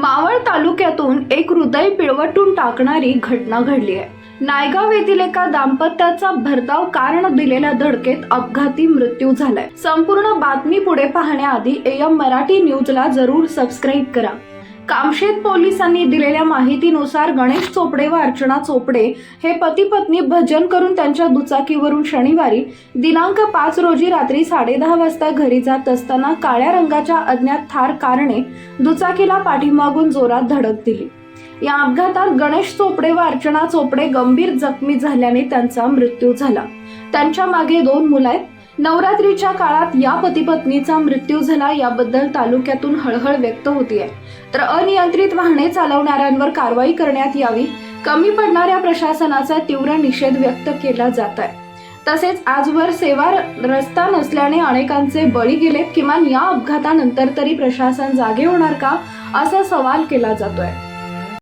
मावळ तालुक्यातून एक हृदय पिळवटून टाकणारी घटना घडली आहे. नायगाव येथील एका दाम्पत्याचा भरधाव कारण दिलेल्या धडकेत अपघाती मृत्यू झालाय. संपूर्ण बातमी पुढे पाहण्याआधी एम मराठी न्यूजला जरूर सबस्क्राईब करा. कामशेत पोलिसांनी दिलेल्या माहितीनुसार गणेश चोपडे व अर्चना चोपडे हे पती पत्नी भजन करून त्यांच्या दुचाकीवरून शनिवारी दिनांक पाच रोजी रात्री साडेदहा वाजता घरी जात असताना काळ्या रंगाच्या अज्ञात थार कारणे दुचाकीला पाठीमागून जोरात धडक दिली. या अपघातात गणेश चोपडे व अर्चना चोपडे गंभीर जखमी झाल्याने त्यांचा मृत्यू झाला. त्यांच्या मागे दोन मुलं आहेत. नवरात्रीच्या काळात या पती पत्नीचा मृत्यू झाला याबद्दल तालुक्यातून हळहळ व्यक्त होतीये. तर अनियंत्रित वाहने चालवणाऱ्यांवर कारवाई करण्यात यावी कमी पडणाऱ्या प्रशासनाचा तीव्र निषेध व्यक्त केला जात आहे तसेच आजवर सेवा रस्ता नसल्याने अनेकांचे बळी गेलेत किमान या अपघातानंतर तरी प्रशासन जागे होणार का असा सवाल केला जातोय.